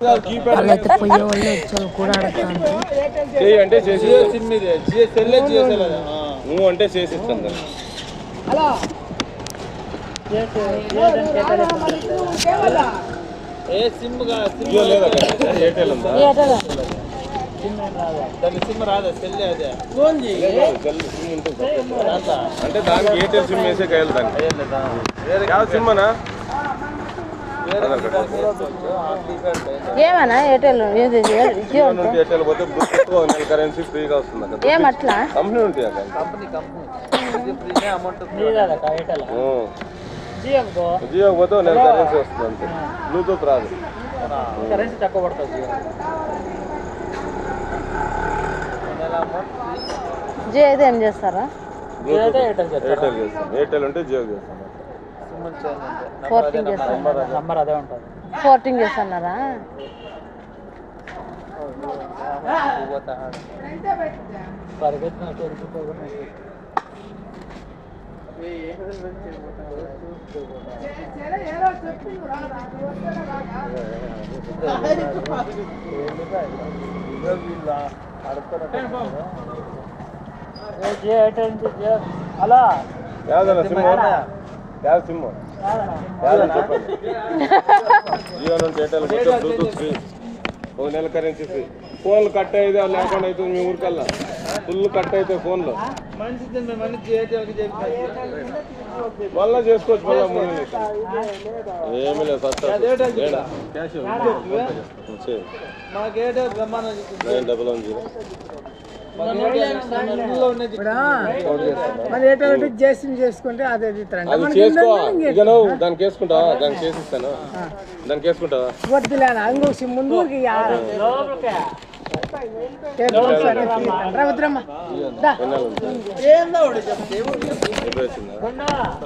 వాళ్ళైతే పోయే వాళ్ళు వచ్చే కూడా. నువ్వు అంటే చేసి ఇస్తాను దాన్ని. ఏ సిమ్ ఎయిర్టెల్ ఉందా అదే అంటే దానికి ఎయిర్టెల్ సిమ్ వేసే కాయలు దానికి అయ్యేదా? ఏమన్నా? ఎయిర్టెల్ జియో ఎయిర్టెల్ పోతే నెల కరెన్సీ ఫ్రీగా వస్తుంది అక్కడ ఏమట్లా కంపెనీ ఉంటాయి అక్కడ కంపెనీ కంపెనీ ఇది ఫ్రీనే అమౌంట్ ఉం. జియో పోతే నెల కరెన్సీ వస్తుంది అంతే. బ్లూటూత్ రాదు. కరెన్సీ తక్కువ పడుతుంది జియో అయితే ఏం చేస్తారా? ఎయిర్టెల్ చేస్తారా? ఎయిర్టెల్ చేస్తాం. ఎయిర్టెల్ ఉంటే జియో చేస్తాం. పోర్టింగ్ చేస్తారా నంబర్ అదే ఉంటుంది పోర్టింగ్ చేస్తున్నారా అలా దేవ సిమ్ జియో నుంచి ఎయిర్టెల్ కొంచెం బ్లూటూత్ ఫ్రీ ఒక నెల కరెన్సీ ఫ్రీ ఫోన్లు కట్ అయితే లేకుండా అవుతుంది మీ ఊరికల్లా. ఫుల్ కట్ అయితే ఫోన్లు మళ్ళా చేసుకోవచ్చు మళ్ళా మూడు నెలలు లేదు cash nine double one zero. మరి ఎటువంటి జేసీని చేసుకుంటే అదే చేసుకో. ఇక నువ్వు దానికి వేసుకుంటావా దానికి వేసుకుంటావా వద్దులేనా ఇంకో సిమ్ ముందు ఊరికి